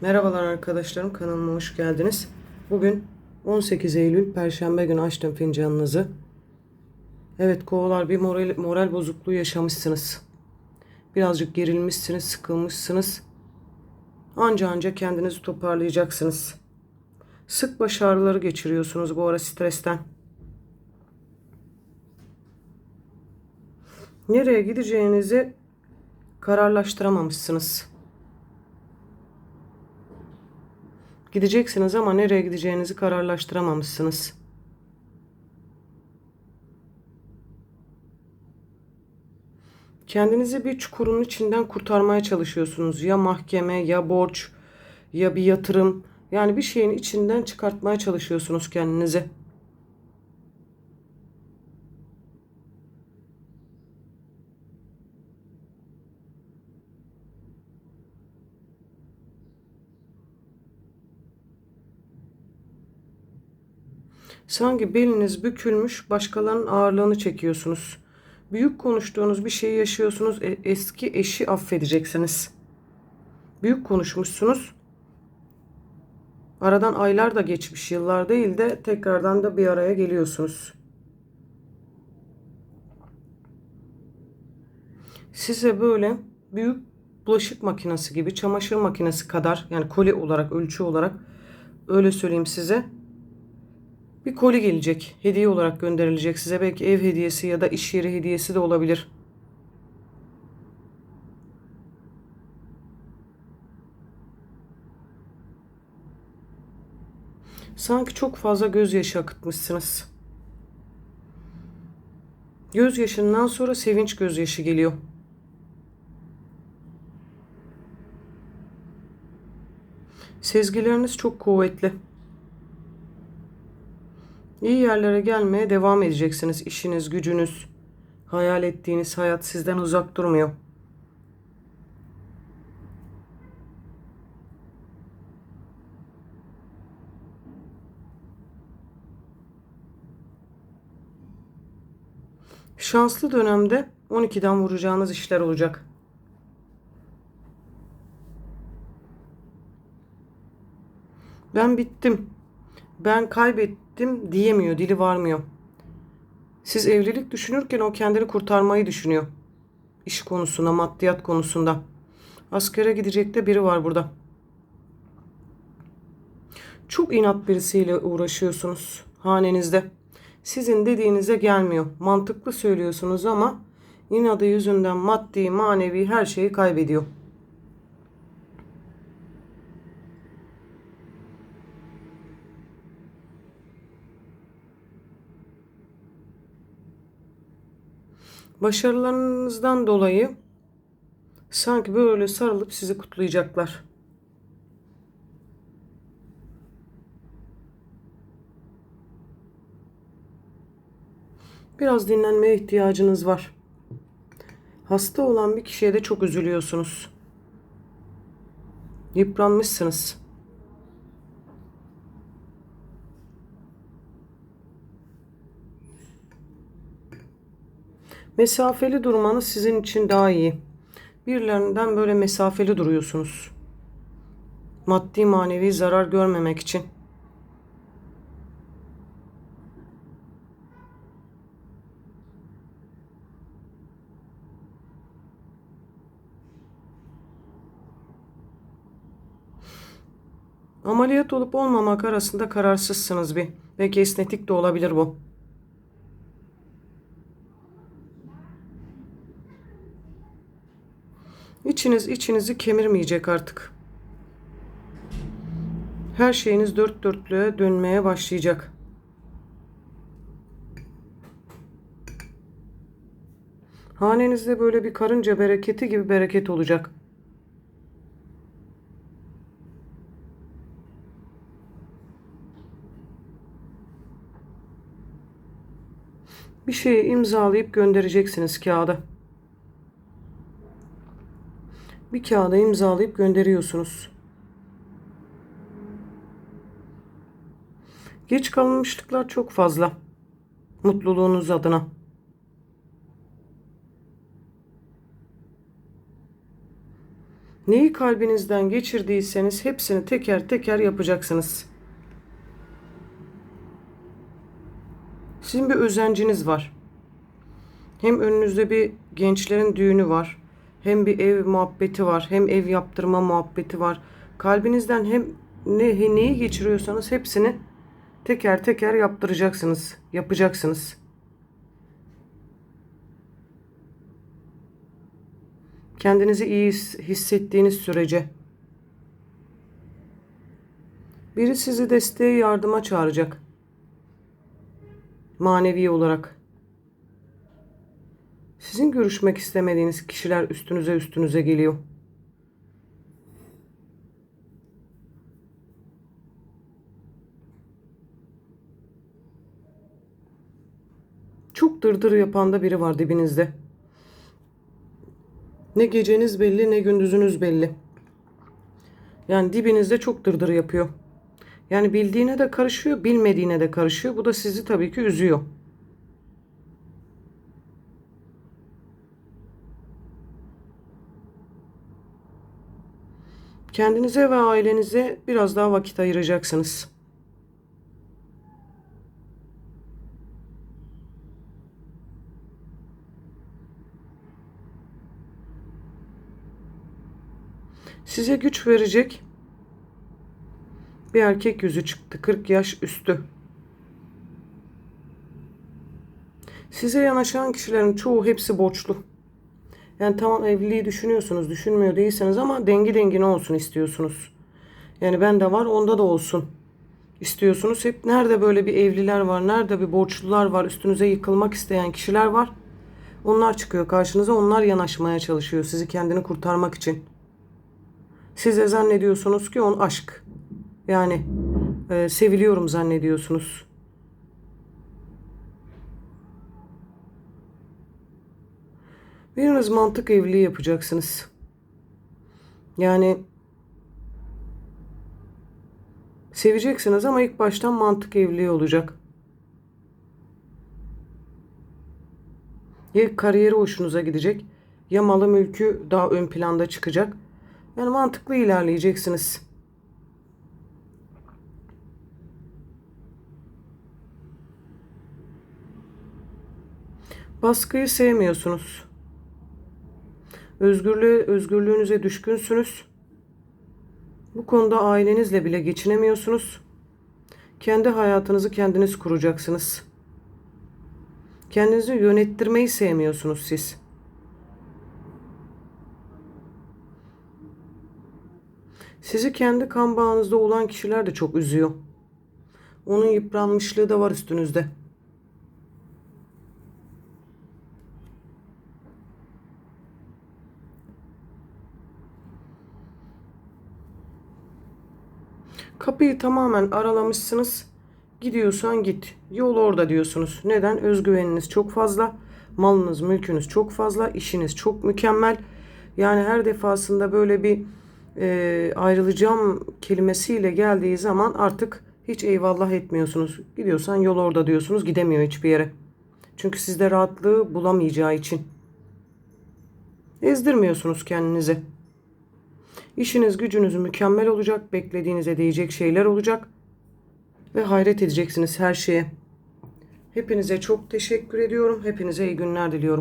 Merhabalar arkadaşlarım kanalıma hoş geldiniz. Bugün 18 Eylül Perşembe günü açtım fincanınızı. Evet kovalar bir moral, moral bozukluğu yaşamışsınız. Birazcık gerilmişsiniz, sıkılmışsınız. Anca anca kendinizi toparlayacaksınız. Sık baş ağrıları geçiriyorsunuz bu ara stresten. Nereye gideceğinizi kararlaştıramamışsınız. Gideceksiniz ama nereye gideceğinizi kararlaştıramamışsınız. Kendinizi bir çukurun içinden kurtarmaya çalışıyorsunuz. Ya mahkeme, ya borç, ya bir yatırım. Yani bir şeyin içinden çıkartmaya çalışıyorsunuz kendinizi. Sanki beliniz bükülmüş, başkalarının ağırlığını çekiyorsunuz. Büyük konuştuğunuz bir şeyi yaşıyorsunuz. e- eski eşi affedeceksiniz. Büyük konuşmuşsunuz. Aradan aylar da geçmiş, yıllar değil de tekrardan da bir araya geliyorsunuz. Size böyle büyük bulaşık makinesi gibi, çamaşır makinesi kadar yani koli olarak, ölçü olarak öyle söyleyeyim size. Bir koli gelecek. Hediye olarak gönderilecek size. Belki ev hediyesi ya da iş yeri hediyesi de olabilir. Sanki çok fazla gözyaşı akıtmışsınız. Gözyaşından sonra sevinç gözyaşı geliyor. Sezgileriniz çok kuvvetli. İyi yerlere gelmeye devam edeceksiniz. İşiniz, gücünüz, hayal ettiğiniz hayat sizden uzak durmuyor. Şanslı dönemde 12'den vuracağınız işler olacak. Ben bittim. Ben kaybettim diyemiyor, dili varmıyor. Siz evlilik düşünürken o kendini kurtarmayı düşünüyor. İş konusunda, maddiyat konusunda. Askere gidecek de biri var burada. Çok inat birisiyle uğraşıyorsunuz hanenizde. Sizin dediğinize gelmiyor. Mantıklı söylüyorsunuz ama inadı yüzünden maddi, manevi her şeyi kaybediyor. Başarılarınızdan dolayı sanki böyle sarılıp sizi kutlayacaklar. Biraz dinlenmeye ihtiyacınız var. Hasta olan bir kişiye de çok üzülüyorsunuz. Yıpranmışsınız. Mesafeli durmanız sizin için daha iyi. Birilerinden böyle mesafeli duruyorsunuz. Maddi manevi zarar görmemek için. Ameliyat olup olmamak arasında kararsızsınız bir. Belki esnetik de olabilir bu. İçiniz içinizi kemirmeyecek artık. Her şeyiniz dört dörtlüğe dönmeye başlayacak. Hanenizde böyle bir karınca bereketi gibi bereket olacak. Bir şeyi imzalayıp göndereceksiniz kağıda. Bir kağıda imzalayıp gönderiyorsunuz. Geç kalınmışlıklar çok fazla. Mutluluğunuz adına. Neyi kalbinizden geçirdiyseniz hepsini teker teker yapacaksınız. Sizin bir özenciniz var. Hem önünüzde bir gençlerin düğünü var. Hem bir ev muhabbeti var. Hem ev yaptırma muhabbeti var. Kalbinizden hem ne, neyi geçiriyorsanız hepsini teker teker yaptıracaksınız. Yapacaksınız. Kendinizi iyi his- hissettiğiniz sürece. Biri sizi desteğe yardıma çağıracak. Manevi olarak. Sizin görüşmek istemediğiniz kişiler üstünüze üstünüze geliyor. Çok dırdır yapan da biri var dibinizde. Ne geceniz belli ne gündüzünüz belli. Yani dibinizde çok dırdır yapıyor. Yani bildiğine de karışıyor, bilmediğine de karışıyor. Bu da sizi tabii ki üzüyor. Kendinize ve ailenize biraz daha vakit ayıracaksınız. Size güç verecek bir erkek yüzü çıktı. 40 yaş üstü. Size yanaşan kişilerin çoğu hepsi borçlu. Yani tamam evliliği düşünüyorsunuz, düşünmüyor değilseniz ama dengi dengine olsun istiyorsunuz. Yani bende var, onda da olsun istiyorsunuz. Hep nerede böyle bir evliler var, nerede bir borçlular var, üstünüze yıkılmak isteyen kişiler var. Onlar çıkıyor karşınıza, onlar yanaşmaya çalışıyor sizi kendini kurtarmak için. Siz de zannediyorsunuz ki on aşk. Yani e, seviliyorum zannediyorsunuz. Biriniz mantık evliliği yapacaksınız. Yani seveceksiniz ama ilk baştan mantık evliliği olacak. Ya kariyeri hoşunuza gidecek ya malı mülkü daha ön planda çıkacak. Yani mantıklı ilerleyeceksiniz. Baskıyı sevmiyorsunuz. Özgürlüğe, özgürlüğünüze düşkünsünüz. Bu konuda ailenizle bile geçinemiyorsunuz. Kendi hayatınızı kendiniz kuracaksınız. Kendinizi yönettirmeyi sevmiyorsunuz siz. Sizi kendi kan bağınızda olan kişiler de çok üzüyor. Onun yıpranmışlığı da var üstünüzde. Kapıyı tamamen aralamışsınız. Gidiyorsan git. Yol orada diyorsunuz. Neden? Özgüveniniz çok fazla. Malınız, mülkünüz çok fazla. işiniz çok mükemmel. Yani her defasında böyle bir e, ayrılacağım kelimesiyle geldiği zaman artık hiç eyvallah etmiyorsunuz. Gidiyorsan yol orada diyorsunuz. Gidemiyor hiçbir yere. Çünkü sizde rahatlığı bulamayacağı için. Ezdirmiyorsunuz kendinizi. İşiniz gücünüz mükemmel olacak. Beklediğinize değecek şeyler olacak. Ve hayret edeceksiniz her şeye. Hepinize çok teşekkür ediyorum. Hepinize iyi günler diliyorum.